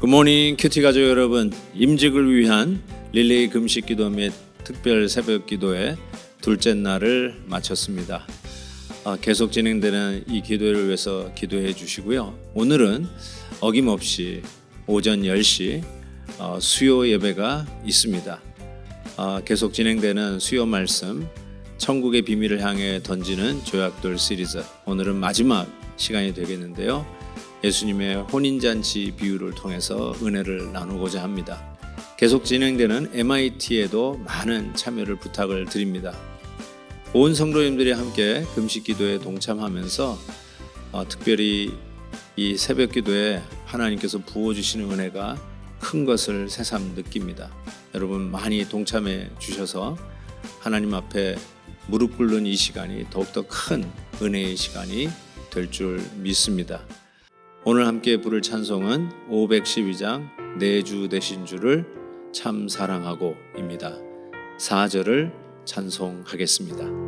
굿모닝 큐티 가족 여러분 임직을 위한 릴레이 금식 기도 및 특별 새벽 기도의 둘째 날을 마쳤습니다. 아, 계속 진행되는 이 기도를 위해서 기도해 주시고요. 오늘은 어김없이 오전 10시 어, 수요 예배가 있습니다. 아, 계속 진행되는 수요 말씀 천국의 비밀을 향해 던지는 조약돌 시리즈 오늘은 마지막 시간이 되겠는데요. 예수님의 혼인잔치 비유를 통해서 은혜를 나누고자 합니다. 계속 진행되는 MIT에도 많은 참여를 부탁을 드립니다. 온 성도님들이 함께 금식 기도에 동참하면서 어, 특별히 이 새벽 기도에 하나님께서 부어주시는 은혜가 큰 것을 새삼 느낍니다. 여러분 많이 동참해 주셔서 하나님 앞에 무릎 꿇는 이 시간이 더욱더 큰 은혜의 시간이 될 줄 믿습니다. 오늘 함께 부를 찬송은 512장 내주 되신 주를 참 사랑하고입니다. 4절을 찬송하겠습니다.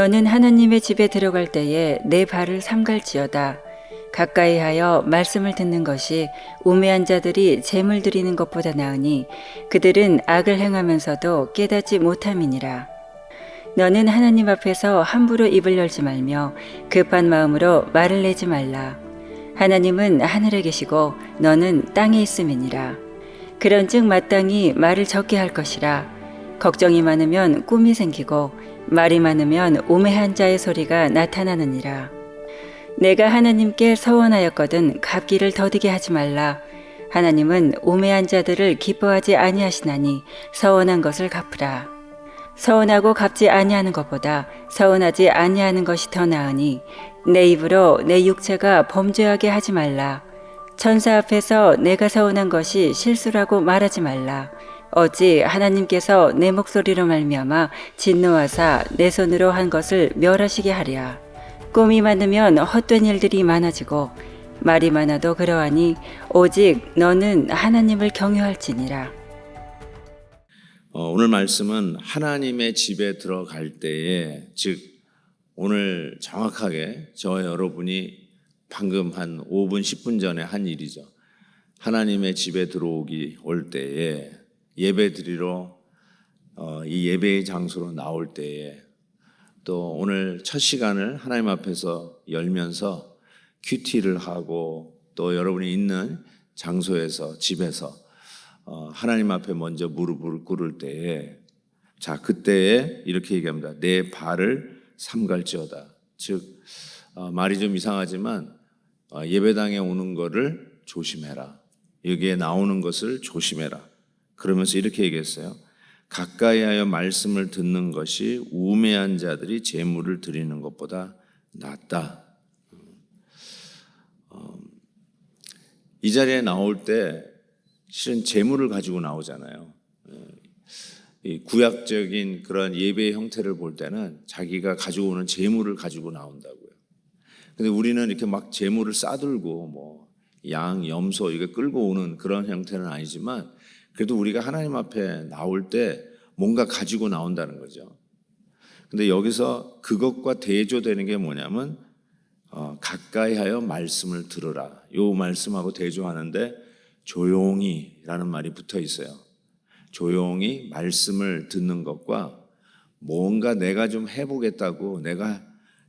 너는 하나님의 집에 들어갈 때에 내 발을 삼갈지어다. 가까이 하여 말씀을 듣는 것이 우매한 자들이 재물 드리는 것보다 나으니 그들은 악을 행하면서도 깨닫지 못함이니라. 너는 하나님 앞에서 함부로 입을 열지 말며 급한 마음으로 말을 내지 말라. 하나님은 하늘에 계시고 너는 땅에 있음이니라. 그런즉 마땅히 말을 적게 할 것이라. 걱정이 많으면 꿈이 생기고 말이 많으면 우매한 자의 소리가 나타나느니라. 내가 하나님께 서원하였거든 갚기를 더디게 하지 말라. 하나님은 우매한 자들을 기뻐하지 아니하시나니 서원한 것을 갚으라. 서원하고 갚지 아니하는 것보다 서원하지 아니하는 것이 더 나으니 내 입으로 내 육체가 범죄하게 하지 말라. 천사 앞에서 내가 서원한 것이 실수라고 말하지 말라. 어찌 하나님께서 내 목소리로 말미암아 진노하사 내 손으로 한 것을 멸하시게 하랴. 꿈이 많으면 헛된 일들이 많아지고 말이 많아도 그러하니 오직 너는 하나님을 경유할지니라. 어, 오늘 말씀은 하나님의 집에 들어갈 때에 즉 오늘 정확하게 저와 여러분이 방금 한 5분 10분 전에 한 일이죠. 하나님의 집에 들어오기 올 때에 예배 드리러 어, 이 예배의 장소로 나올 때에 또 오늘 첫 시간을 하나님 앞에서 열면서 큐티를 하고 또 여러분이 있는 장소에서 집에서 어, 하나님 앞에 먼저 무릎을 꿇을 때에 자 그때에 이렇게 얘기합니다. 내 발을 삼갈지어다. 즉 어, 말이 좀 이상하지만 어, 예배당에 오는 거를 조심해라. 여기에 나오는 것을 조심해라. 그러면서 이렇게 얘기했어요. 가까이하여 말씀을 듣는 것이 우매한 자들이 재물을 드리는 것보다 낫다. 어, 이 자리에 나올 때 실은 재물을 가지고 나오잖아요. 예. 이 구약적인 그런 예배의 형태를 볼 때는 자기가 가지고 오는 재물을 가지고 나온다고요. 근데 우리는 이렇게 막 재물을 싸들고 뭐 양, 염소 이게 끌고 오는 그런 형태는 아니지만 그래도 우리가 하나님 앞에 나올 때 뭔가 가지고 나온다는 거죠. 근데 여기서 그것과 대조되는 게 뭐냐면 어, 가까이 하여 말씀을 들으라. 요 말씀하고 대조하는데 조용히라는 말이 붙어 있어요. 조용히 말씀을 듣는 것과 뭔가 내가 좀 해보겠다고 내가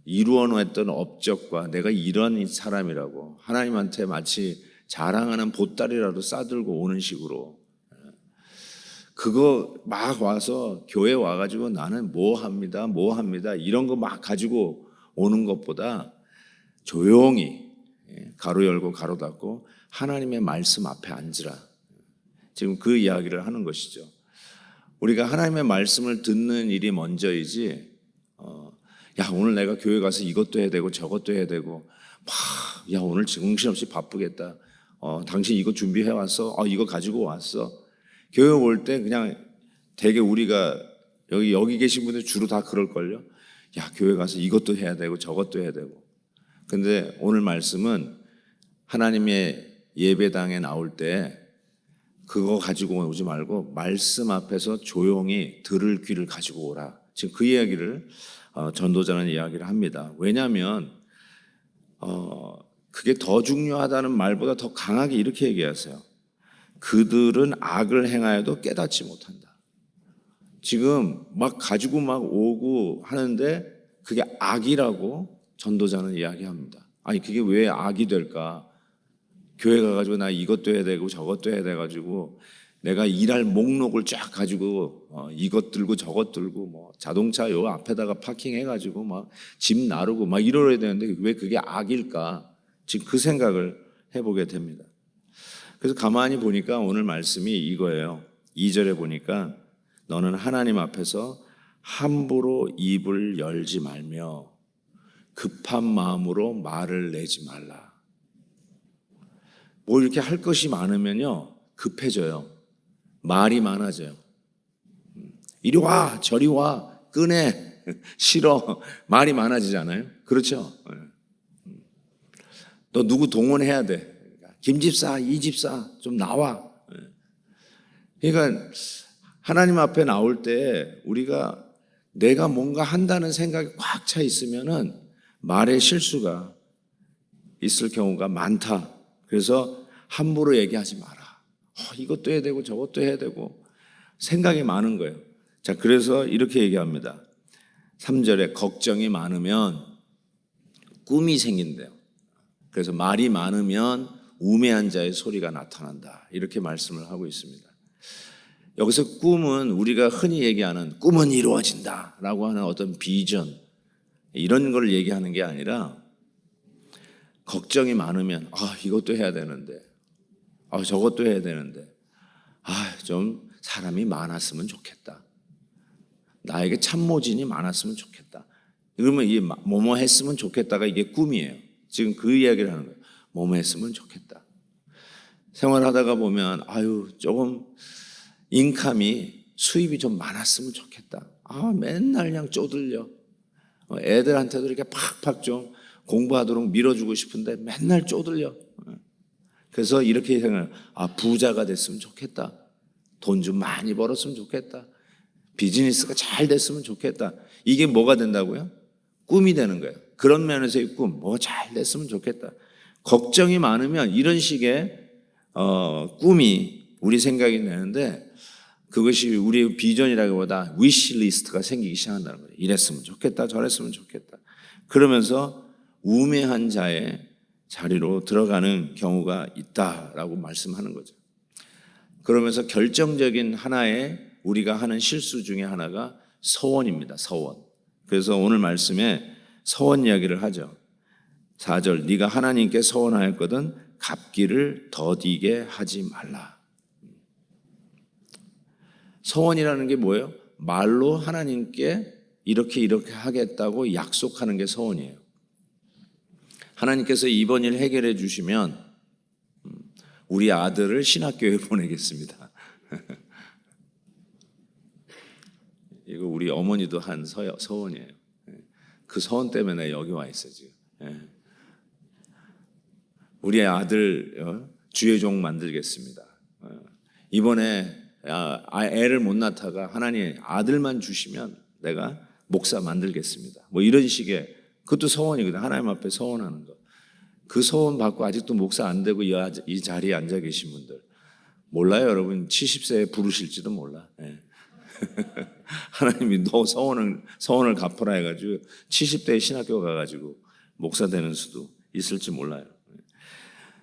이루어 놓았던 업적과 내가 이런 사람이라고 하나님한테 마치 자랑하는 보따리라도 싸들고 오는 식으로 그거 막 와서 교회 와가지고 나는 뭐 합니다, 뭐 합니다 이런 거 막 가지고 오는 것보다 조용히 예, 가로 열고 가로 닫고 하나님의 말씀 앞에 앉으라. 지금 그 이야기를 하는 것이죠. 우리가 하나님의 말씀을 듣는 일이 먼저이지, 어, 야, 오늘 내가 교회 가서 이것도 해야 되고 저것도 해야 되고, 막, 야, 오늘 정신없이 바쁘겠다. 어, 당신 이거 준비해 왔어? 어, 이거 가지고 왔어? 교회 올 때 그냥 되게 우리가 여기, 여기 계신 분들 주로 다 그럴걸요? 야, 교회 가서 이것도 해야 되고 저것도 해야 되고. 근데 오늘 말씀은 하나님의 예배당에 나올 때 그거 가지고 오지 말고 말씀 앞에서 조용히 들을 귀를 가지고 오라. 지금 그 이야기를 어, 전도자는 이야기를 합니다. 왜냐하면 어, 그게 더 중요하다는 말보다 더 강하게 이렇게 얘기하세요. 그들은 악을 행하여도 깨닫지 못한다. 지금 막 가지고 막 오고 하는데 그게 악이라고 전도자는 이야기합니다. 아니 그게 왜 악이 될까? 교회 가가지고 나 이것도 해야 되고 저것도 해야 돼가지고 내가 일할 목록을 쫙 가지고 어, 이것 들고 저것 들고 뭐 자동차 요 앞에다가 파킹해가지고 막짐 나르고 막 이러야 되는데 왜 그게 악일까? 지금 그 생각을 해보게 됩니다. 그래서 가만히 보니까 오늘 말씀이 이거예요. 2절에 보니까 너는 하나님 앞에서 함부로 입을 열지 말며 급한 마음으로 말을 내지 말라. 뭐 이렇게 할 것이 많으면요 급해져요. 말이 많아져요. 음, 이리 와, 저리 와, 끄내, 싫어. 말이 많아지잖아요. 그렇죠? 예. 음. 너 누구 동원해야 돼. 김 집사, 이 집사 좀 나와. 예. 그러니까 하나님 앞에 나올 때 우리가 내가 뭔가 한다는 생각이 꽉 차 있으면은 말의 실수가 있을 경우가 많다. 그래서 함부로 얘기하지 마라. 어, 이것도 해야 되고 저것도 해야 되고 생각이 많은 거예요. 자, 그래서 이렇게 얘기합니다. 3절에 걱정이 많으면 꿈이 생긴대요. 그래서 말이 많으면 우매한 자의 소리가 나타난다. 이렇게 말씀을 하고 있습니다. 여기서 꿈은 우리가 흔히 얘기하는 꿈은 이루어진다 라고 하는 어떤 비전 이런 걸 얘기하는 게 아니라 걱정이 많으면 아 이것도 해야 되는데 아 저것도 해야 되는데 아 좀 사람이 많았으면 좋겠다 나에게 참모진이 많았으면 좋겠다 그러면 이 뭐뭐 했으면 좋겠다가 이게 꿈이에요 지금 그 이야기를 하는 거예요 뭐뭐 했으면 좋겠다 생활하다가 보면 아유 조금 인감이 수입이 좀 많았으면 좋겠다 아 맨날 그냥 쪼들려 어, 애들한테도 이렇게 팍팍 좀 공부하도록 밀어주고 싶은데 맨날 쪼들려. 그래서 이렇게 생각해요. 아, 부자가 됐으면 좋겠다. 돈 좀 많이 벌었으면 좋겠다. 비즈니스가 잘 됐으면 좋겠다. 이게 뭐가 된다고요? 꿈이 되는 거예요. 그런 면에서의 꿈, 뭐가 잘 됐으면 좋겠다. 걱정이 많으면 이런 식의 어, 꿈이 우리 생각이 되는데 그것이 우리의 비전이라기보다 위시리스트가 생기기 시작한다는 거예요. 이랬으면 좋겠다, 저랬으면 좋겠다. 그러면서 우매한 자의 자리로 들어가는 경우가 있다라고 말씀하는 거죠. 그러면서 결정적인 하나의 우리가 하는 실수 중에 하나가 서원입니다. 서원. 그래서 오늘 말씀에 서원 이야기를 하죠. 4절 네가 하나님께 서원하였거든 갚기를 더디게 하지 말라. 서원이라는 게 뭐예요? 말로 하나님께 이렇게 이렇게 하겠다고 약속하는 게 서원이에요. 하나님께서 이번 일 해결해 주시면 음, 우리 아들을 신학교에 보내겠습니다. 이거 우리 어머니도 한 서, 서원이에요. 그 서원 때문에 여기 와 있어 지금. 예. 우리 아들 어, 주의 종 만들겠습니다. 어, 이번에 아, 아, 애를 못 낳다가 하나님 아들만 주시면 내가 목사 만들겠습니다. 뭐 이런 식의 그것도 서원이거든. 하나님 앞에 서원하는 거. 그 서원 받고 아직도 목사 안 되고 이 자리에 앉아 계신 분들 몰라요, 여러분. 70세에 부르실지도 몰라. 예. 하나님이 너 서원을 서원을 갚으라 해가지고 70대에 신학교 가가지고 목사 되는 수도 있을지 몰라요.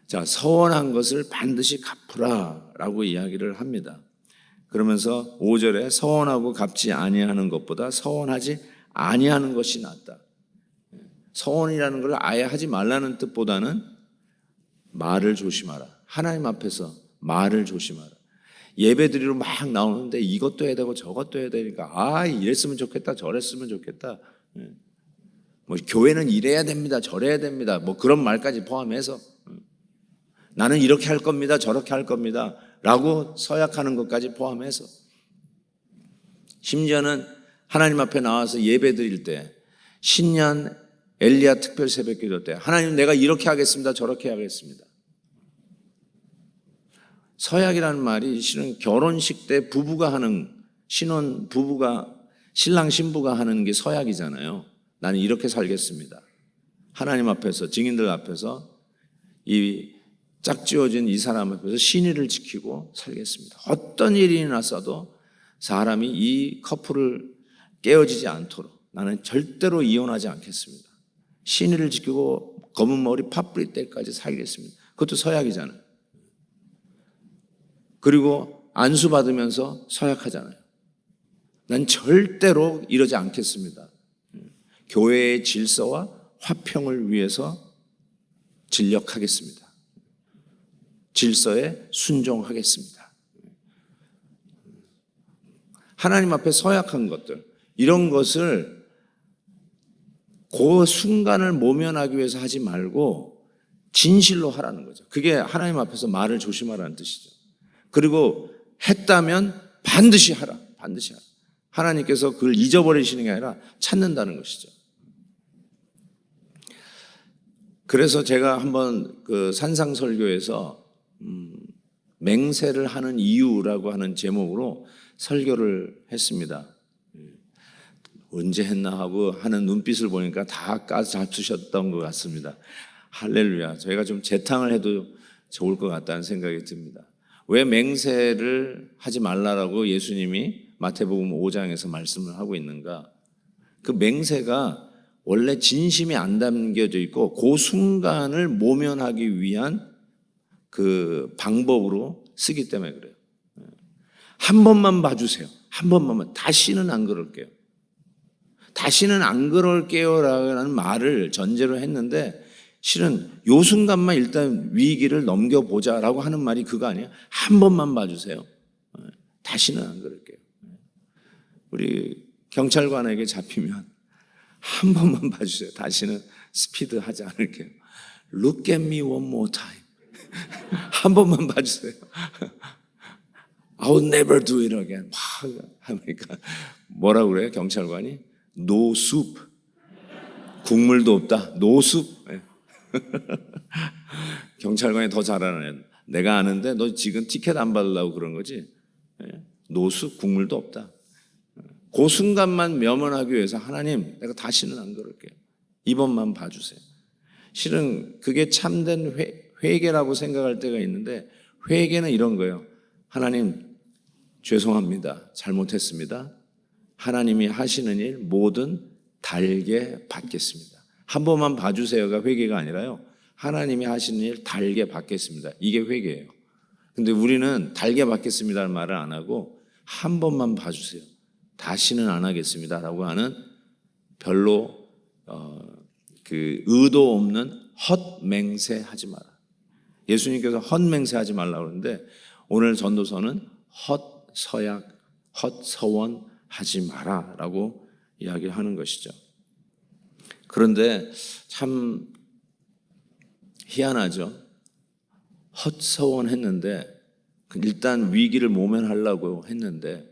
자 서원한 것을 반드시 갚으라 라고 이야기를 합니다. 그러면서 5절에 서원하고 갚지 아니하는 것보다 서원하지 아니하는 것이 낫다. 서원이라는 걸 아예 하지 말라는 뜻보다는 말을 조심하라. 하나님 앞에서 말을 조심하라. 예배 드리러 막 나오는데 이것도 해야 되고 저것도 해야 되니까 아 이랬으면 좋겠다 저랬으면 좋겠다. 예. 뭐 교회는 이래야 됩니다 저래야 됩니다 뭐 그런 말까지 포함해서 음. 나는 이렇게 할 겁니다 저렇게 할 겁니다 라고 서약하는 것까지 포함해서 심지어는 하나님 앞에 나와서 예배 드릴 때 신년 엘리야 특별 새벽 기도 때 하나님 내가 이렇게 하겠습니다 저렇게 하겠습니다 서약이라는 말이 실은 결혼식 때 부부가 하는 신혼 부부가 신랑 신부가 하는 게 서약이잖아요. 나는 이렇게 살겠습니다. 하나님 앞에서 증인들 앞에서 이 짝지어진 이 사람 앞에서 신의를 지키고 살겠습니다. 어떤 일이 났어도 사람이 이 커플을 깨어지지 않도록 나는 절대로 이혼하지 않겠습니다. 신의를 지키고 검은 머리 팥뿌리 때까지 살겠습니다. 그것도 서약이잖아요. 그리고 안수 받으면서 서약하잖아요. 난 절대로 이러지 않겠습니다. 교회의 질서와 화평을 위해서 진력하겠습니다. 질서에 순종하겠습니다. 하나님 앞에 서약한 것들, 이런 것을 그 순간을 모면하기 위해서 하지 말고 진실로 하라는 거죠. 그게 하나님 앞에서 말을 조심하라는 뜻이죠. 그리고 했다면 반드시 하라. 반드시 하라. 하나님께서 그걸 잊어버리시는 게 아니라 찾는다는 것이죠. 그래서 제가 한번 그 산상설교에서 음, 맹세를 하는 이유라고 하는 제목으로 설교를 했습니다. 언제 했나 하고 하는 눈빛을 보니까 다 까잡수셨던 것 같습니다. 할렐루야. 저희가 좀 재탕을 해도 좋을 것 같다는 생각이 듭니다. 왜 맹세를 하지 말라라고 예수님이 마태복음 5장에서 말씀을 하고 있는가? 그 맹세가 원래 진심이 안 담겨져 있고 그 순간을 모면하기 위한 그 방법으로 쓰기 때문에 그래요. 한 번만 봐주세요. 한 번만 다시는 안 그럴게요. 다시는 안 그럴게요라는 말을 전제로 했는데 실은 요 순간만 일단 위기를 넘겨보자라고 하는 말이 그거 아니에요? 한 번만 봐주세요. 다시는 안 그럴게요. 우리 경찰관에게 잡히면 한 번만 봐주세요. 다시는 스피드 하지 않을게요. Look at me one more time. 한 번만 봐주세요. I will never do it again. 막 하니까 뭐라 그래요? 경찰관이 no soup. 국물도 없다. no soup. 예. 경찰관이 더 잘하는 애. 내가 아는데 너 지금 티켓 안 받으려고 그런 거지? 예. 노수 국물도 없다. 그 순간만 면면하기 위해서 하나님 내가 다시는 안 그럴게요. 이번만 봐주세요. 실은 그게 참된 회, 회개라고 생각할 때가 있는데 회개는 이런 거예요. 하나님 죄송합니다. 잘못했습니다. 하나님이 하시는 일 뭐든 달게 받겠습니다. 한 번만 봐주세요가 회개가 아니라요. 하나님이 하시는 일 달게 받겠습니다. 이게 회개예요. 근데 우리는 달게 받겠습니다는 말을 안 하고 한 번만 봐주세요. 다시는 안 하겠습니다라고 하는 별로 어, 그 의도 없는 헛맹세 하지 마라. 예수님께서 헛맹세 하지 말라 그러는데 오늘 전도서는 헛서약, 헛서원 하지 마라라고 이야기하는 것이죠. 그런데 참 희한하죠. 헛서원 했는데 일단 위기를 모면하려고 했는데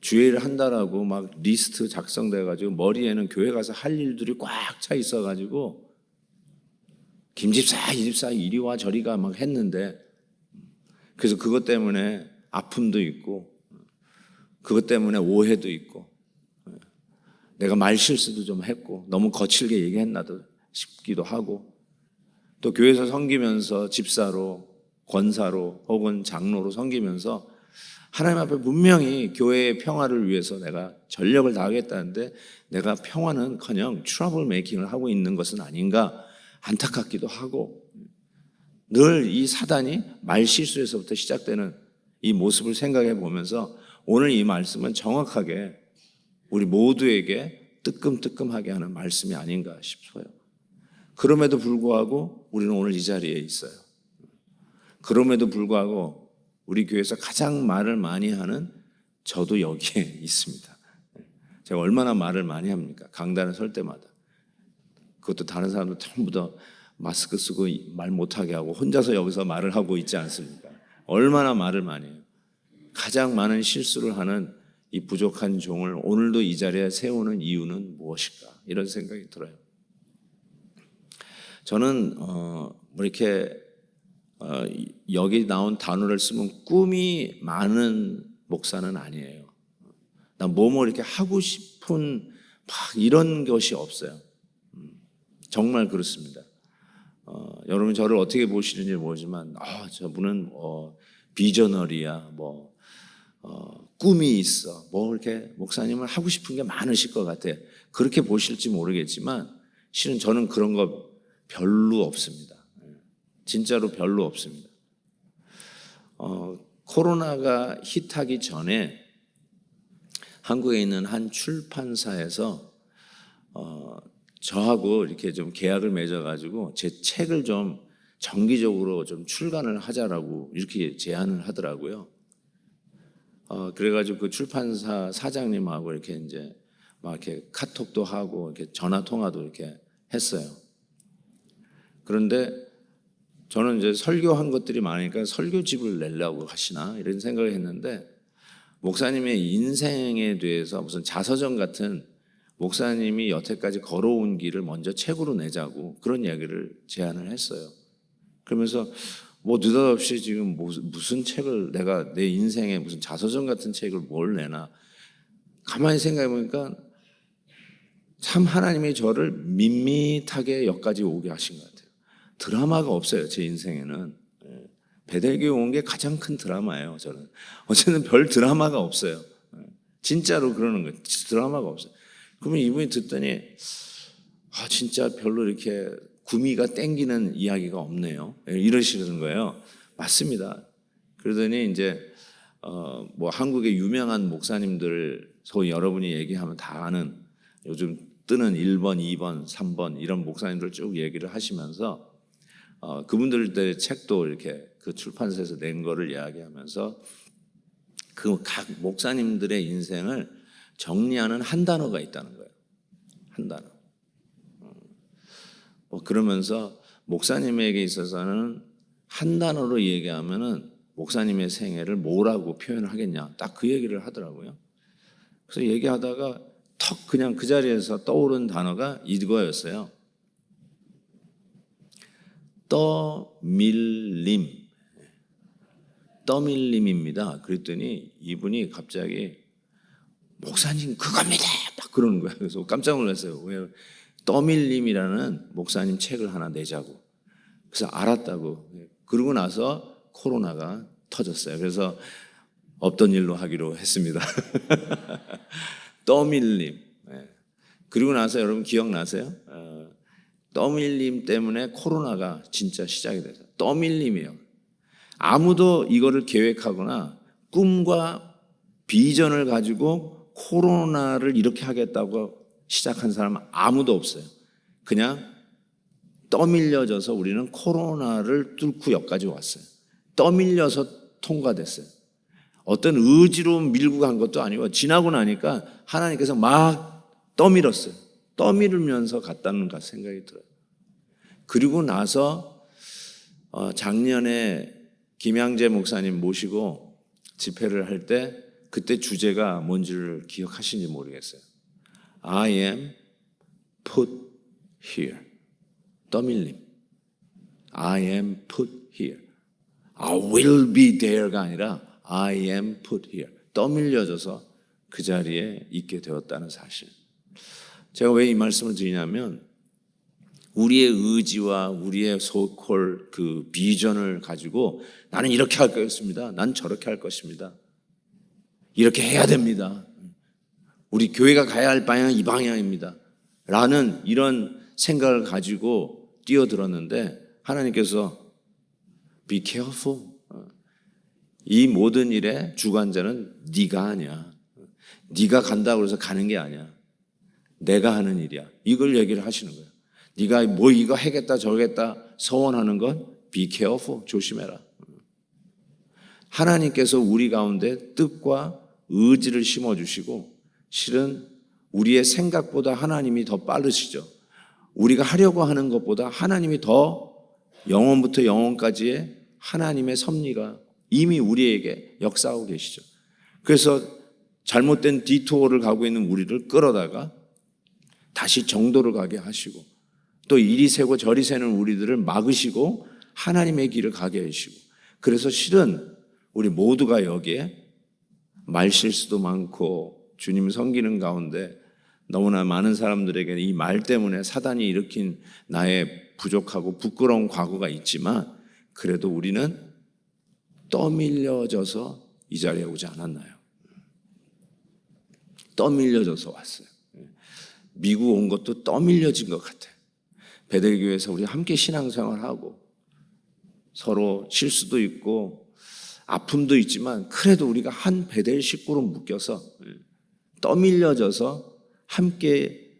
주의를 한다라고 막 리스트 작성돼 가지고 머리에는 교회 가서 할 일들이 꽉 차 있어 가지고 김 집사 이 집사 이리 와 저리 가 막 했는데 그래서 그것 때문에 아픔도 있고 그것 때문에 오해도 있고 내가 말 실수도 좀 했고 너무 거칠게 얘기했나도 싶기도 하고 또 교회에서 섬기면서 집사로 권사로 혹은 장로로 섬기면서 하나님 앞에 분명히 교회의 평화를 위해서 내가 전력을 다하겠다는데 내가 평화는커녕 트러블 메이킹을 하고 있는 것은 아닌가 안타깝기도 하고 늘 이 사단이 말 실수에서부터 시작되는 이 모습을 생각해 보면서 오늘 이 말씀은 정확하게 우리 모두에게 뜨끔뜨끔하게 하는 말씀이 아닌가 싶어요. 그럼에도 불구하고 우리는 오늘 이 자리에 있어요. 그럼에도 불구하고 우리 교회에서 가장 말을 많이 하는 저도 여기에 있습니다. 제가 얼마나 말을 많이 합니까? 강단에 설 때마다. 그것도 다른 사람들 전부 다 마스크 쓰고 말 못하게 하고 혼자서 여기서 말을 하고 있지 않습니까? 얼마나 말을 많이 해요. 가장 많은 실수를 하는 이 부족한 종을 오늘도 이 자리에 세우는 이유는 무엇일까? 이런 생각이 들어요. 저는 어, 뭐 이렇게 어, 여기 나온 단어를 쓰면 꿈이 많은 목사는 아니에요. 나 뭐뭐 이렇게 하고 싶은 막 이런 것이 없어요. 음, 정말 그렇습니다. 어, 여러분 저를 어떻게 보시는지 모르지만 아 저분은 어, 비저널이야 뭐 어, 꿈이 있어 뭐 이렇게 목사님을 하고 싶은 게 많으실 것 같아요. 그렇게 보실지 모르겠지만 실은 저는 그런 거 별로 없습니다. 진짜로 별로 없습니다. 어, 코로나가 히트하기 전에 한국에 있는 한 출판사에서 어, 저하고 이렇게 좀 계약을 맺어가지고 제 책을 좀 정기적으로 좀 출간을 하자라고 이렇게 제안을 하더라고요. 어, 그래가지고 그 출판사 사장님하고 이렇게 이제 막 이렇게 카톡도 하고 이렇게 전화 통화도 이렇게 했어요. 그런데 저는 이제 설교한 것들이 많으니까 설교집을 내려고 하시나 이런 생각을 했는데 목사님의 인생에 대해서 무슨 자서전 같은 목사님이 여태까지 걸어온 길을 먼저 책으로 내자고 그런 이야기를 제안을 했어요. 그러면서 뭐 느닷없이 지금 무슨, 무슨 책을 내가 내 인생에 무슨 자서전 같은 책을 뭘 내나 가만히 생각해 보니까 참 하나님이 저를 밋밋하게 여기까지 오게 하신 것 같아요. 드라마가 없어요 제 인생에는 예. 베델교회 온 게 가장 큰 드라마예요 저는 어쨌든 별 드라마가 없어요 예. 진짜로 그러는 거예요 드라마가 없어요 그러면 이분이 듣더니 아 진짜 별로 이렇게 구미가 땡기는 이야기가 없네요. 예, 이러시는 거예요. 맞습니다. 그러더니 이제 어, 뭐 한국의 유명한 목사님들 소위 여러분이 얘기하면 다 아는 요즘 뜨는 1번, 2번, 3번 이런 목사님들 쭉 얘기를 하시면서 어, 그분들의 책도 이렇게 그 출판사에서 낸 거를 이야기하면서 그 각 목사님들의 인생을 정리하는 한 단어가 있다는 거예요. 한 단어. 어, 뭐 그러면서 목사님에게 있어서는 한 단어로 얘기하면은 목사님의 생애를 뭐라고 표현을 하겠냐. 딱 그 얘기를 하더라고요. 그래서 얘기하다가 턱 그냥 그 자리에서 떠오른 단어가 이거였어요. 떠밀림. 떠밀림입니다. 그랬더니 이분이 갑자기 목사님 그겁니다. 딱 그러는 거예요. 그래서 깜짝 놀랐어요. 왜 떠밀림이라는 목사님 책을 하나 내자고. 그래서 알았다고. 그러고 나서 코로나가 터졌어요. 그래서 없던 일로 하기로 했습니다. 떠밀림. 예. 그리고 나서 여러분 기억나세요? 어, 떠밀림 때문에 코로나가 진짜 시작이 됐어요. 떠밀림이에요. 아무도 이거를 계획하거나 꿈과 비전을 가지고 코로나를 이렇게 하겠다고 시작한 사람은 아무도 없어요. 그냥 떠밀려져서 우리는 코로나를 뚫고 여기까지 왔어요. 떠밀려서 통과됐어요. 어떤 의지로 밀고 간 것도 아니고 지나고 나니까 하나님께서 막 떠밀었어요. 떠밀으면서 갔다는 생각이 들어요. 그리고 나서 어, 작년에 김양재 목사님 모시고 집회를 할 때 그때 주제가 뭔지를 기억하시는지 모르겠어요. I am put here. 떠밀림. I am put here. I will be there가 아니라 I am put here. 떠밀려져서 그 자리에 있게 되었다는 사실. 제가 왜 이 말씀을 드리냐면 우리의 의지와 우리의 소콜 그 비전을 가지고 나는 이렇게 할 것입니다. 난 저렇게 할 것입니다. 이렇게 해야 됩니다. 우리 교회가 가야 할 방향은 이 방향입니다. 라는 이런 생각을 가지고 뛰어들었는데 하나님께서 be careful. 어. 이 모든 일의 주관자는 네가 아니야. 네가 간다고 해서 가는 게 아니야. 내가 하는 일이야. 이걸 얘기를 하시는 거예요. 네가 뭐 이거 하겠다 저겠다 서원하는 건 be careful. 조심해라. 하나님께서 우리 가운데 뜻과 의지를 심어 주시고 실은 우리의 생각보다 하나님이 더 빠르시죠. 우리가 하려고 하는 것보다 하나님이 더 영원부터 영원까지의 하나님의 섭리가 이미 우리에게 역사하고 계시죠. 그래서 잘못된 디토어를 가고 있는 우리를 끌어다가 다시 정도를 가게 하시고 또 이리 새고 저리 새는 우리들을 막으시고 하나님의 길을 가게 하시고 그래서 실은 우리 모두가 여기에 말실수도 많고 주님 섬기는 가운데 너무나 많은 사람들에게 이 말 때문에 사단이 일으킨 나의 부족하고 부끄러운 과거가 있지만 그래도 우리는 떠밀려져서 이 자리에 오지 않았나요? 떠밀려져서 왔어요. 미국 온 것도 떠밀려진 것 같아요. 베델교회에서 우리 함께 신앙생활하고 서로 실수도 있고 아픔도 있지만 그래도 우리가 한 베델 식구로 묶여서 떠밀려져서 함께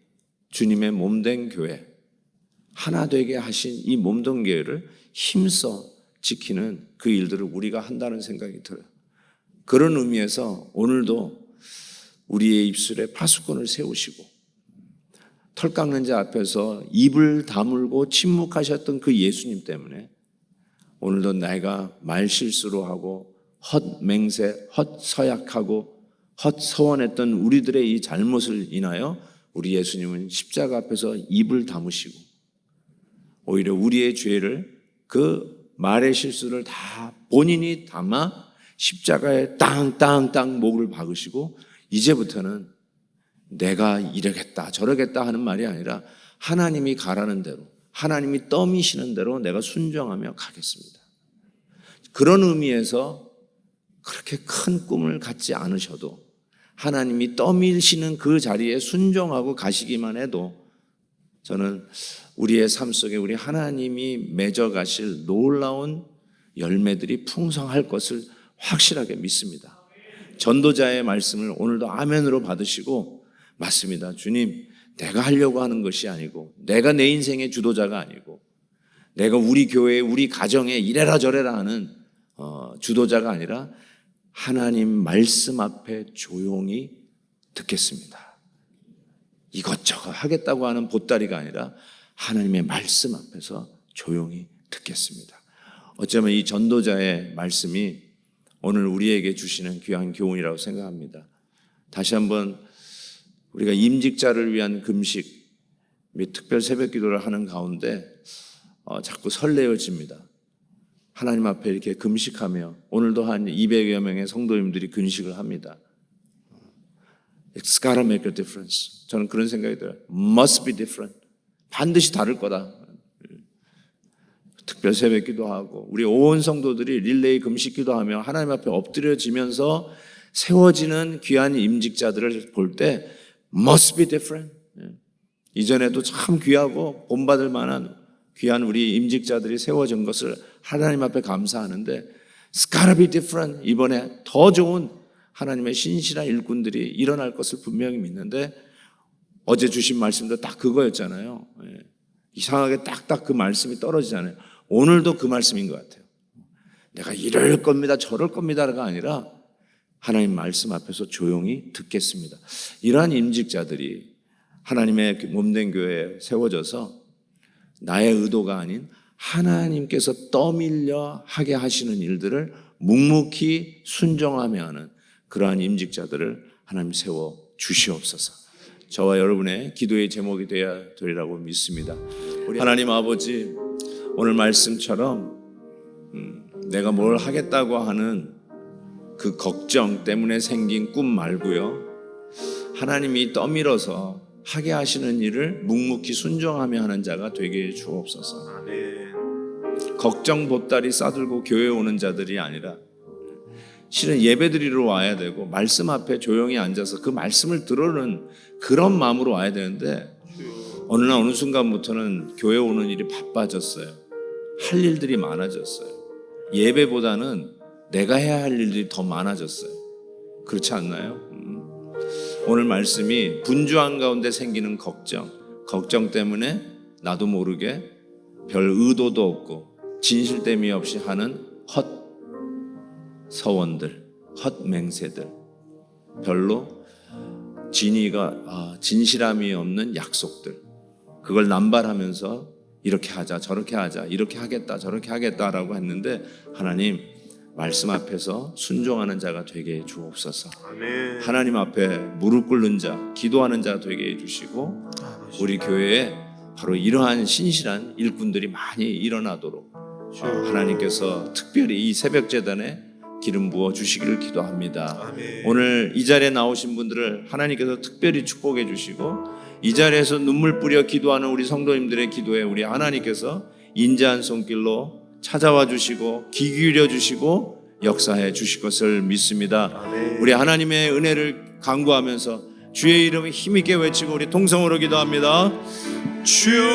주님의 몸된 교회 하나 되게 하신 이 몸된 교회를 힘써 지키는 그 일들을 우리가 한다는 생각이 들어요. 그런 의미에서 오늘도 우리의 입술에 파수꾼을 세우시고 털 깎는 자 앞에서 입을 다물고 침묵하셨던 그 예수님 때문에 오늘도 내가 말 실수로 하고 헛 맹세, 헛 서약하고 헛 서원했던 우리들의 이 잘못을 인하여 우리 예수님은 십자가 앞에서 입을 다무시고 오히려 우리의 죄를 그 말의 실수를 다 본인이 담아 십자가에 땅땅땅 목을 박으시고 이제부터는 내가 이러겠다 저러겠다 하는 말이 아니라 하나님이 가라는 대로 하나님이 떠미시는 대로 내가 순종하며 가겠습니다. 그런 의미에서 그렇게 큰 꿈을 갖지 않으셔도 하나님이 떠밀시는 그 자리에 순종하고 가시기만 해도 저는 우리의 삶 속에 우리 하나님이 맺어 가실 놀라운 열매들이 풍성할 것을 확실하게 믿습니다. 전도자의 말씀을 오늘도 아멘으로 받으시고 맞습니다. 주님, 내가 하려고 하는 것이 아니고 내가 내 인생의 주도자가 아니고 내가 우리 교회, 우리 가정에 이래라 저래라 하는 어, 주도자가 아니라 하나님 말씀 앞에 조용히 듣겠습니다. 이것저것 하겠다고 하는 보따리가 아니라 하나님의 말씀 앞에서 조용히 듣겠습니다. 어쩌면 이 전도자의 말씀이 오늘 우리에게 주시는 귀한 교훈이라고 생각합니다. 다시 한번 우리가 임직자를 위한 금식 및 특별 새벽 기도를 하는 가운데 어, 자꾸 설레어집니다. 하나님 앞에 이렇게 금식하며 오늘도 한 200여 명의 성도님들이 금식을 합니다. It's gotta make a difference. 저는 그런 생각이 들어요. Must be different. 반드시 다를 거다. 특별 새벽 기도하고 우리 온 성도들이 릴레이 금식 기도하며 하나님 앞에 엎드려지면서 세워지는 귀한 임직자들을 볼 때 must be different. 예. 이전에도 참 귀하고 본받을 만한 귀한 우리 임직자들이 세워진 것을 하나님 앞에 감사하는데 it's gotta be different. 이번에 더 좋은 하나님의 신실한 일꾼들이 일어날 것을 분명히 믿는데 어제 주신 말씀도 딱 그거였잖아요. 예. 이상하게 딱딱 그 말씀이 떨어지잖아요. 오늘도 그 말씀인 것 같아요. 내가 이럴 겁니다, 저럴 겁니다가 아니라 하나님 말씀 앞에서 조용히 듣겠습니다. 이러한 임직자들이 하나님의 몸된 교회에 세워져서 나의 의도가 아닌 하나님께서 떠밀려 하게 하시는 일들을 묵묵히 순종하며 하는 그러한 임직자들을 하나님 세워 주시옵소서. 저와 여러분의 기도의 제목이 되어야 되리라고 믿습니다. 하나님 아버지 오늘 말씀처럼 음, 내가 뭘 하겠다고 하는 그 걱정 때문에 생긴 꿈 말고요. 하나님이 떠밀어서 하게 하시는 일을 묵묵히 순종하며 하는 자가 되게 해 주옵소서. 아멘. 걱정 보따리 싸들고 교회 오는 자들이 아니라 실은 예배드리러 와야 되고 말씀 앞에 조용히 앉아서 그 말씀을 들으는 그런 마음으로 와야 되는데 어느 날 어느 순간부터는 교회 오는 일이 바빠졌어요. 할 일들이 많아졌어요. 예배보다는 내가 해야 할 일들이 더 많아졌어요. 그렇지 않나요? 음. 오늘 말씀이 분주한 가운데 생기는 걱정, 걱정 때문에 나도 모르게 별 의도도 없고 진실됨이 없이 하는 헛 서원들, 헛 맹세들, 별로 진의가 아, 진실함이 없는 약속들, 그걸 남발하면서 이렇게 하자, 저렇게 하자, 이렇게 하겠다, 저렇게 하겠다라고 했는데 하나님 말씀 앞에서 순종하는 자가 되게 해 주옵소서. 아멘. 하나님 앞에 무릎 꿇는 자, 기도하는 자 되게 해 주시고 우리 교회에 바로 이러한 신실한 일꾼들이 많이 일어나도록 어, 하나님께서 특별히 이 새벽 재단에 기름 부어 주시기를 기도합니다. 아멘. 오늘 이 자리에 나오신 분들을 하나님께서 특별히 축복해 주시고 이 자리에서 눈물 뿌려 기도하는 우리 성도님들의 기도에 우리 하나님께서 인자한 손길로 찾아와 주시고 귀 기울여 주시고 역사해 주실 것을 믿습니다. 아멘. 우리 하나님의 은혜를 강구하면서 주의 이름을 힘있게 외치고 우리 통성으로 기도합니다. 주여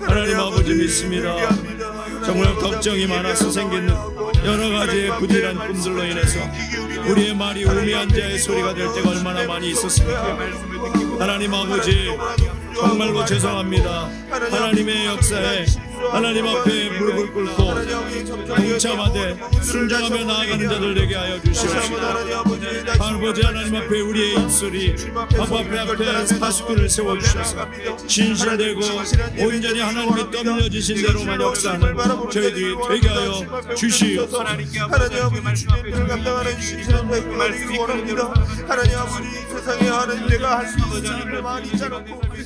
하나님 아버지 믿습니다. 정말 걱정이 많아서 생기는 여러 가지의 부실한 꿈들로 인해서 우리의 말이 우미한 자의 소리가 될 때가 얼마나 많이 있었습니까? 하나님 아버지 정말로 죄송합니다. 하나님의 역사에 하나님 앞에 무릎을 꿇고 동참하되 순종하며 나아가는 자들 되게 하여 주시옵시고 아버지 하나님 앞에 우리의 입술이 아버지 앞에 파수꾼을 세워주셔서 진실되고 온전히 하나님이 떠밀려지신 대로만 역사하는 저희들이 되게 하여 주시옵소서 하나님 아버지 주님을 감당하는 신실한 말씀이 원합니다. 하나님 아버지 세상에 하나님 내가 할 수 있는 일을 많이 짜놓고 그